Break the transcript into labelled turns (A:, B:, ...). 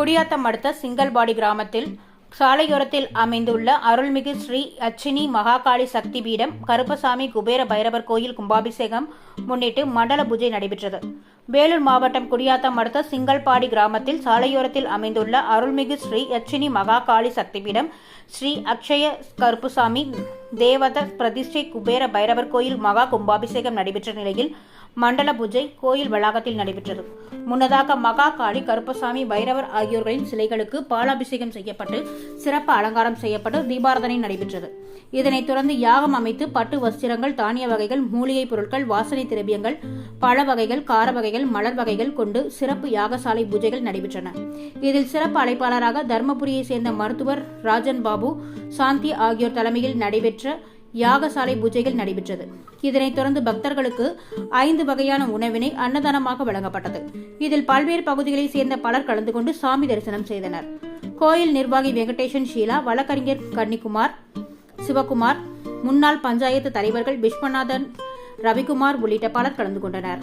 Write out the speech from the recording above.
A: குடியாத்தம் அடுத்த சிங்கல்பாடி கிராமத்தில் சாலையோரத்தில் அமைந்துள்ள அருள்மிகு ஸ்ரீ அச்சினி மகாகாளி சக்தி பீடம் கருப்பசாமி குபேர பைரவர் கோயில் கும்பாபிஷேகம் முன்னிட்டு மண்டல பூஜை நடைபெற்றது. வேலூர் மாவட்டம் குடியாத்தம் அடுத்த சிங்கல்பாடி கிராமத்தில் சாலையோரத்தில் அமைந்துள்ள அருள்மிகு ஸ்ரீ அச்சினி மகாகாளி சக்தி பீடம் ஸ்ரீ அக்ஷய கருப்புசாமி தேவத பிரதிஷ்டை குபேர பைரவர் கோயில் மகா கும்பாபிஷேகம் நடைபெற்ற நிலையில் மண்டல பூஜை கோயில் வளாகத்தில் நடைபெற்றது. முன்னதாக மகா காளி கருப்பசாமி பைரவர் ஆகியோர்களின் சிலைகளுக்கு பாலாபிஷேகம் செய்யப்பட்டு சிறப்பு அலங்காரம் செய்யப்பட்டு தீபாரதனை நடைபெற்றது. இதனைத் தொடர்ந்து யாகம் அமைத்து பட்டு வஸ்திரங்கள் தானிய வகைகள் மூலிகைப் பொருட்கள் வாசனை திரவியங்கள் பழ வகைகள் கார வகைகள் மலர் வகைகள் கொண்டு சிறப்பு யாகசாலை பூஜைகள் நடைபெற்றன. இதில் சிறப்பு அழைப்பாளராக தர்மபுரியை சேர்ந்த மருத்துவர் ராஜன் பாபு சாந்தி ஆகியோர் தலைமையில் நடைபெற்ற யாகசாலை பூஜைகள் நடைபெற்றது. இதனைத் தொடர்ந்து பக்தர்களுக்கு ஐந்து வகையான உணவினை அன்னதானமாக வழங்கப்பட்டது. இதில் பல்வேறு பகுதிகளைச் சேர்ந்த பலர் கலந்து கொண்டு சாமி தரிசனம் செய்தனர். கோயில் நிர்வாகி வெங்கடேஷன் ஷீலா வழக்கறிஞர் கன்னிக்குமார் சிவகுமார் முன்னாள் பஞ்சாயத்து தலைவர்கள் விஸ்வநாதன் ரவிக்குமார் உள்ளிட்ட பலர் கலந்து கொண்டனர்.